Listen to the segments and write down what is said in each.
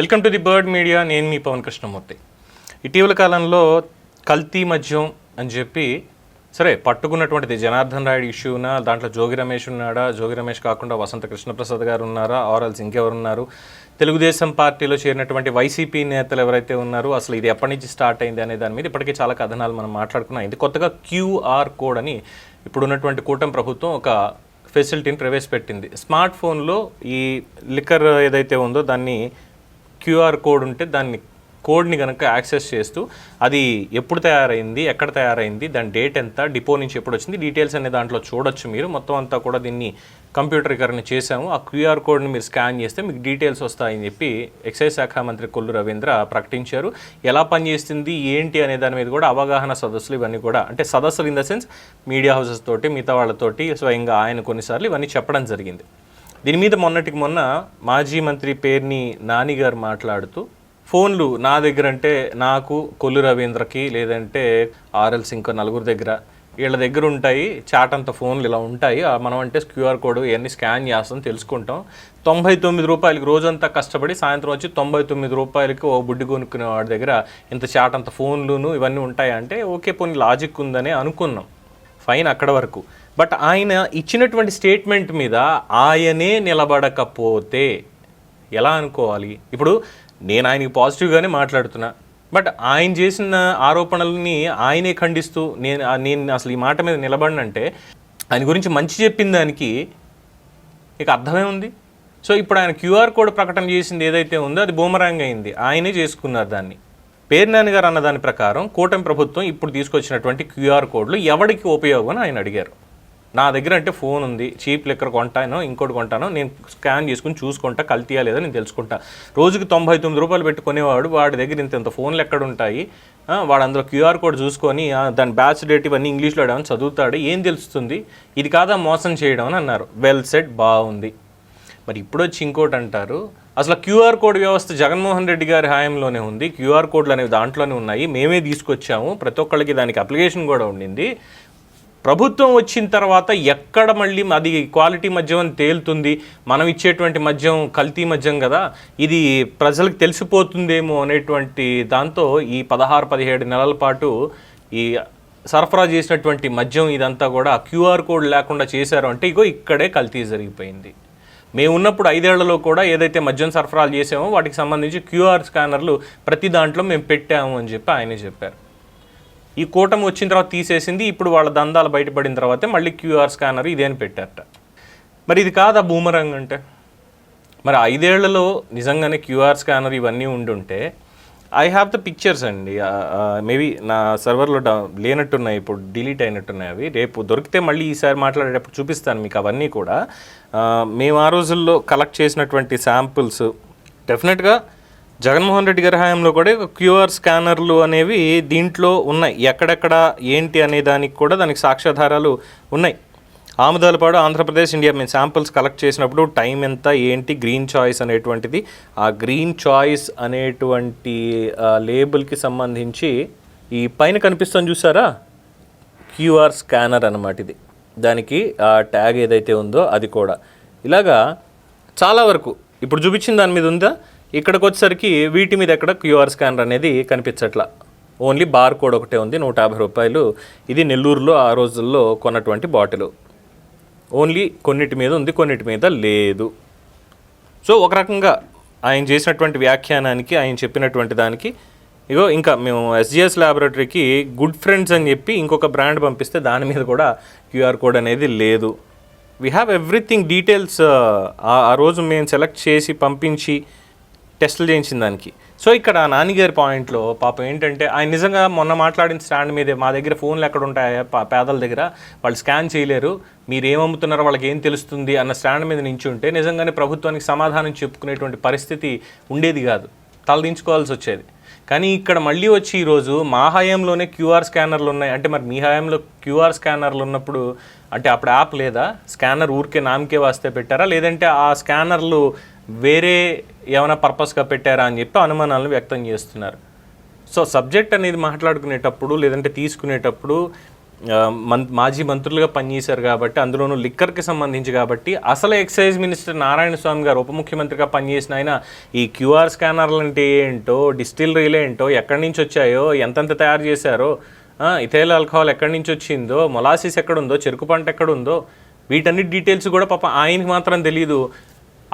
Welcome to the Bird media నేను మీ పవన్ కృష్ణమూర్తి. ఇటీవల కాలంలో కల్తీ మద్యం అని చెప్పి సరే పట్టుకున్నటువంటిది జనార్దన్ రాయుడు ఇష్యూనా దాంట్లో జోగి రమేష్ ఉన్నాడా? జోగి రమేష్ కాకుండా వసంత కృష్ణప్రసాద్ గారు ఉన్నారా? ఆర్ఎల్స్ ఇంకెవరు ఉన్నారు తెలుగుదేశం పార్టీలో చేరినటువంటి వైసీపీ నేతలు ఎవరైతే ఉన్నారో అసలు ఇది ఎప్పటి నుంచి స్టార్ట్ అయింది అనే దాని మీద ఇప్పటికే చాలా కథనాలు మనం మాట్లాడుకున్నాం. ఇది కొత్తగా క్యూఆర్ కోడ్ అని ఇప్పుడు ఉన్నటువంటి కూటమి ప్రభుత్వం ఒక ఫెసిలిటీని ప్రవేశపెట్టింది. స్మార్ట్ ఫోన్లో ఈ లిక్కర్ ఏదైతే ఉందో దాన్ని క్యూఆర్ కోడ్ ఉంటే దాన్ని కోడ్ని కనుక యాక్సెస్ చేస్తూ అది ఎప్పుడు తయారైంది ఎక్కడ తయారైంది దాని డేట్ ఎంత డిపో నుంచి ఎప్పుడు వచ్చింది డీటెయిల్స్ అనే దాంట్లో చూడొచ్చు మీరు. మొత్తం అంతా కూడా దీన్ని కంప్యూటరీకరణ చేశాము. ఆ క్యూఆర్ కోడ్ని మీరు స్కాన్ చేస్తే మీకు డీటెయిల్స్ వస్తాయని చెప్పి ఎక్సైజ్ శాఖ మంత్రి కొల్లు రవీంద్ర ప్రకటించారు. ఎలా పనిచేస్తుంది ఏంటి అనే దాని మీద కూడా అవగాహన సదస్సులు ఇవన్నీ కూడా అంటే సదస్సులు in the sense media houses తోటి మిగతా వాళ్ళతోటి స్వయంగా ఆయన కొన్నిసార్లు ఇవన్నీ చెప్పడం జరిగింది. దీని మీద మొన్నటికి మొన్న మాజీ మంత్రి పేర్ని నాని గారు మాట్లాడుతూ ఫోన్లు నా దగ్గర అంటే నాకు కొల్లు రవీంద్రకి లేదంటే ఆర్ఎల్స్ సింగ్ నలుగురు దగ్గర. వీళ్ళ దగ్గర ఉంటాయి చాట్ అంత ఫోన్లు ఇలా ఉంటాయి. మనం అంటే క్యూఆర్ కోడ్ ఇవన్నీ స్కాన్ చేస్తాం తెలుసుకుంటాం. తొంభై తొమ్మిది రూపాయలకి రోజంతా కష్టపడి సాయంత్రం వచ్చి తొంభై తొమ్మిది రూపాయలకి ఓ బుడ్డి కొనుక్కునే వాడి దగ్గర ఇంత చాట్ అంత ఫోన్లును ఇవన్నీ ఉంటాయంటే ఓకే పోనీ లాజిక్ ఉందని అనుకున్నాం. ఫైన్ అక్కడ వరకు. బట్ ఆయన ఇచ్చినటువంటి స్టేట్మెంట్ మీద ఆయనే నిలబడకపోతే ఎలా అనుకోవాలి? ఇప్పుడు నేను ఆయనకి పాజిటివ్గానే మాట్లాడుతున్నా. బట్ ఆయన చేసిన ఆరోపణలని ఆయనే ఖండిస్తూ నేను నేను అసలు ఈ మాట మీద నిలబడినంటే ఆయన గురించి మంచి చెప్పిన దానికి ఇక అర్థమే ఉంది. సో ఇప్పుడు ఆయన క్యూఆర్ కోడ్ ప్రకటన చేసింది ఏదైతే ఉందో అది బూమరాంగ్ అయింది. ఆయనే చేసుకున్నారు దాన్ని. పేర్నాని గారు అన్న దాని ప్రకారం కూటమి ప్రభుత్వం ఇప్పుడు తీసుకొచ్చినటువంటి క్యూఆర్ కోడ్లు ఎవరికి ఉపయోగం అని ఆయన అడిగారు. నా దగ్గర అంటే ఫోన్ ఉంది చీప్ లెక్కర్ కొంటాను ఇంకోటి కొంటాను నేను స్కాన్ చేసుకుని చూసుకుంటా కల్తీయా లేదా నేను తెలుసుకుంటా. రోజుకి తొంభై తొమ్మిది రూపాయలు పెట్టుకునేవాడు వాడి దగ్గర ఇంత ఇంత ఫోన్లు ఎక్కడ ఉంటాయి వాడు అందులో క్యూఆర్ కోడ్ చూసుకొని దాని బ్యాచ్ డేట్ ఇవన్నీ ఇంగ్లీష్లో ఏమైనా చదువుతాడు ఏం తెలుస్తుంది ఇది కాదా మోసం చేయడం అని అన్నారు. వెల్ సెట్ బాగుంది. మరి ఇప్పుడు వచ్చి ఇంకోటి అంటారు అసలు క్యూఆర్ కోడ్ వ్యవస్థ జగన్మోహన్ రెడ్డి గారి హాయంలోనే ఉంది. క్యూఆర్ కోడ్లు అనేవి దాంట్లోనే ఉన్నాయి. మేమే తీసుకొచ్చాము. ప్రతి ఒక్కళ్ళకి దానికి అప్లికేషన్ కూడా ఉండింది. ప్రభుత్వం వచ్చిన తర్వాత ఎక్కడ మళ్ళీ అది క్వాలిటీ మద్యం అని తేలుతుంది? మనం ఇచ్చేటువంటి మద్యం కల్తీ మద్యం కదా. ఇది ప్రజలకు తెలిసిపోతుందేమో అనేటువంటి దాంతో ఈ పదహారు పదిహేడు నెలల పాటు ఈ సరఫరా చేసినటువంటి మద్యం ఇదంతా కూడా క్యూఆర్ కోడ్ లేకుండా చేశారు అంటే ఇగో ఇక్కడే కల్తీ జరిగిపోయింది. మేము ఉన్నప్పుడు ఐదేళ్ళలో కూడా ఏదైతే మద్యం సరఫరాలు చేసామో వాటికి సంబంధించి క్యూఆర్ స్కానర్లు ప్రతి దాంట్లో మేము పెట్టాము అని చెప్పి ఆయనే చెప్పారు. ఈ కూటమి వచ్చిన తర్వాత తీసేసింది ఇప్పుడు వాళ్ళ దందాలు బయటపడిన తర్వాతే మళ్ళీ క్యూఆర్ స్కానర్ ఇదేని పెట్టారట. మరి ఇది కాదా బూమరంగ్ అంటే? మరి ఐదేళ్ళలో నిజంగానే క్యూఆర్ స్కానర్ ఇవన్నీ ఉండుంటే ఐ హ్యావ్ ద పిక్చర్స్ అండి. మేబీ నా సర్వర్లో డా లేనట్టున్నాయి ఇప్పుడు డిలీట్ అయినట్టున్నాయి అవి. రేపు దొరికితే మళ్ళీ ఈసారి మాట్లాడేటప్పుడు చూపిస్తాను మీకు అవన్నీ కూడా. మేము ఆ రోజుల్లో కలెక్ట్ చేసినటువంటి శాంపుల్స్ డెఫినెట్గా జగన్మోహన్ రెడ్డి గారి హయాంలో కూడా క్యూఆర్ స్కానర్లు అనేవి దీంట్లో ఉన్నాయి. ఎక్కడెక్కడ ఏంటి అనే దానికి కూడా దానికి సాక్ష్యాధారాలు ఉన్నాయి. ఆముదాలపాడు ఆంధ్రప్రదేశ్ ఇండియా. మేము శాంపిల్స్ కలెక్ట్ చేసినప్పుడు టైం ఎంత ఏంటి గ్రీన్ చాయిస్ అనేటువంటిది. ఆ గ్రీన్ చాయిస్ అనేటువంటి లేబుల్కి సంబంధించి ఈ పైన కనిపిస్తుంది చూసారా? క్యూఆర్ స్కానర్ అనమాట ఇది. దానికి ఆ ట్యాగ్ ఏదైతే ఉందో అది కూడా. ఇలాగా చాలా వరకు ఇప్పుడు చూపించిన దాని మీద ఉందా? ఇక్కడికి వచ్చేసరికి వీటి మీద ఎక్కడ క్యూఆర్ స్కానర్ అనేది కనిపించట్లా. ఓన్లీ బార్ కోడ్ ఒకటే ఉంది నూట యాభై రూపాయలు. ఇది నెల్లూరులో ఆ రోజుల్లో కొన్నటువంటి బాటిల్. ఓన్లీ కొన్నిటి మీద ఉంది కొన్నిటి మీద లేదు. సో ఒక రకంగా ఆయన చేసినటువంటి వ్యాఖ్యానానికి ఆయన చెప్పినటువంటి దానికి ఇగో ఇంకా మేము ఎస్జిఎస్ ల్యాబొరేటరీకి గుడ్ ఫ్రెండ్స్ అని చెప్పి ఇంకొక బ్రాండ్ పంపిస్తే దాని మీద కూడా క్యూఆర్ కోడ్ అనేది లేదు. వీ హ్యావ్ ఎవ్రీథింగ్ డీటెయిల్స్ ఆ రోజు మేము సెలెక్ట్ చేసి పంపించి టెస్టులు చేయించిన దానికి. సో ఇక్కడ నాన్నగారి పాయింట్లో పాపం ఏంటంటే ఆయన నిజంగా మొన్న మాట్లాడిన స్టాండ్ మీదే మా దగ్గర ఫోన్లు ఎక్కడ ఉంటాయా పేదల దగ్గర? వాళ్ళు స్కాన్ చేయలేరు. మీరు ఏమమ్ముతున్నారో వాళ్ళకి ఏం తెలుస్తుంది అన్న స్టాండ్ మీద నించుంటే నిజంగానే ప్రభుత్వానికి సమాధానం చెప్పుకునేటువంటి పరిస్థితి ఉండేది కాదు. తలదించుకోవాల్సి వచ్చేది. కానీ ఇక్కడ మళ్ళీ వచ్చి ఈరోజు మా హయాంలోనే క్యూఆర్ స్కానర్లు ఉన్నాయి. అంటే మరి మీ హయాంలో క్యూఆర్ స్కానర్లు ఉన్నప్పుడు అంటే అప్పుడు యాప్ లేదా? స్కానర్ ఊరికే నామకే వాస్తే పెట్టారా? లేదంటే ఆ స్కానర్లు వేరే ఏమైనా పర్పస్గా పెట్టారా అని చెప్పి అనుమానాలను వ్యక్తం చేస్తున్నారు. సో సబ్జెక్ట్ అనేది మాట్లాడుకునేటప్పుడు లేదంటే తీసుకునేటప్పుడు మన్ మం మాజీ మంత్రులుగా పనిచేశారు కాబట్టి అందులోనూ లిక్కర్కి సంబంధించి కాబట్టి అసలు ఎక్సైజ్ మినిస్టర్ నారాయణ స్వామి గారు ఉప ముఖ్యమంత్రిగా పనిచేసిన ఆయన ఈ క్యూఆర్ స్కానర్లు అంటే ఏంటో డిస్టిలరీలు ఏంటో ఎక్కడి నుంచి వచ్చాయో ఎంతెంత తయారు చేశారో ఇథైల్ ఆల్కహాల్ ఎక్కడి నుంచి వచ్చిందో మొలాసిస్ ఎక్కడుందో చెరుకు పంట ఎక్కడుందో వీటన్ని డీటెయిల్స్ కూడా పాప ఆయనకి మాత్రం తెలియదు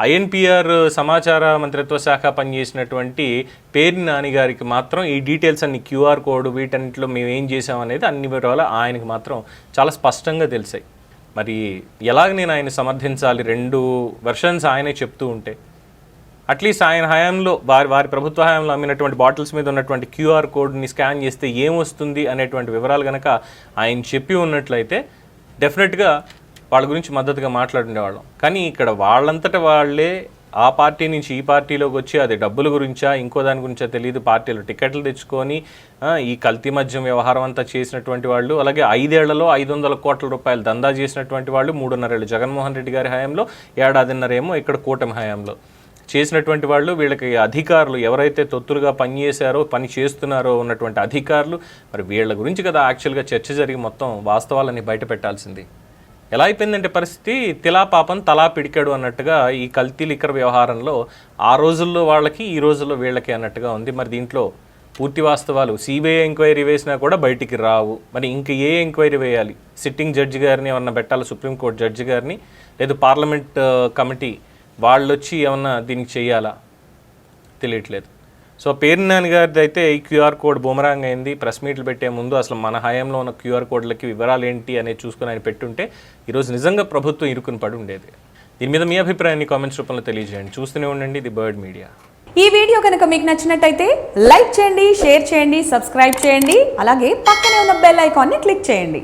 ఐఎన్పిఆర్ సమాచార మంత్రిత్వ శాఖ పనిచేసినటువంటి పేరు నాని గారికి మాత్రం ఈ డీటెయిల్స్ అన్ని క్యూఆర్ కోడ్ వీటన్నిటిలో మేము ఏం చేసామనేది అన్ని వివరాలు ఆయనకి మాత్రం చాలా స్పష్టంగా తెలిసాయి. మరి ఎలాగ నేను ఆయన సమర్థించాలి? రెండు వెర్షన్స్ ఆయనే చెప్తూ ఉంటే. అట్లీస్ట్ ఆయన హయాంలో వారి వారి ప్రభుత్వ హయాంలో అమ్మినటువంటి బాటిల్స్ మీద ఉన్నటువంటి క్యూఆర్ కోడ్ని స్కాన్ చేస్తే ఏమొస్తుంది అనేటువంటి వివరాలు కనుక ఆయన చెప్పి ఉన్నట్లయితే డెఫినెట్గా వాళ్ళ గురించి మద్దతుగా మాట్లాడుండేవాళ్ళం. కానీ ఇక్కడ వాళ్ళంతట వాళ్ళే ఆ పార్టీ నుంచి ఈ పార్టీలోకి వచ్చి అది డబ్బుల గురించా ఇంకో దాని గురించా తెలియదు పార్టీలు టికెట్లు తెచ్చుకొని ఈ కల్తీ మద్యం వ్యవహారం అంతా చేసినటువంటి వాళ్ళు అలాగే ఐదేళ్ళలో ఐదు వందల కోట్ల రూపాయలు దందా చేసినటువంటి వాళ్ళు మూడున్నరేళ్ళు జగన్మోహన్ రెడ్డి గారి హయాంలో ఏడాదిన్నరేమో ఇక్కడ కూటమి హయాంలో. చేసినటువంటి వాళ్ళు వీళ్ళకి అధికారులు ఎవరైతే తొత్తులుగా పనిచేశారో పని చేస్తున్నారో ఉన్నటువంటి అధికారులు మరి వీళ్ళ గురించి కదా యాక్చువల్గా చర్చ జరిగి మొత్తం వాస్తవాలని బయట పెట్టాల్సింది ఎలా అయిపోయిందంటే పరిస్థితి? తిలా పాపం తలా పిడికాడు అన్నట్టుగా ఈ కల్తీ లిక్కర్ వ్యవహారంలో ఆ రోజుల్లో వాళ్ళకి ఈ రోజుల్లో వీళ్ళకి అన్నట్టుగా ఉంది. మరి దీంట్లో పూర్తి వాస్తవాలు. సిబిఐ ఎంక్వైరీ వేసినా కూడా బయటికి రావు. మరి ఇంక ఏ ఎంక్వైరీ వేయాలి? సిట్టింగ్ జడ్జి గారిని ఏమన్నా పెట్టాలి? సుప్రీంకోర్టు జడ్జి గారిని? లేదు పార్లమెంట్ కమిటీ వాళ్ళు వచ్చి ఏమన్నా దీనికి చేయాలా? తెలియట్లేదు. సో పేరునాని గారిది అయితే ఈ క్యూఆర్ కోడ్ బూమరాంగ్ అయింది. ప్రెస్ మీట్లు పెట్టే ముందు అసలు మన హయాంలో ఉన్న క్యూఆర్ కోడ్లకి వివరాలు ఏంటి అనేది చూసుకుని ఆయన పెట్టుంటే ఈరోజు నిజంగా ప్రభుత్వం ఇరుకుని పడి ఉండేది. దీని మీద మీ అభిప్రాయాన్ని కామెంట్స్ రూపంలో తెలియజేయండి. చూస్తూనే ఉండండి ది బర్డ్ మీడియా. ఈ వీడియో కనుక మీకు నచ్చినట్టయితే లైక్ చేయండి షేర్ చేయండి సబ్స్క్రైబ్ చేయండి అలాగే పక్కనే ఉన్న బెల్ ఐకాన్ని క్లిక్ చేయండి.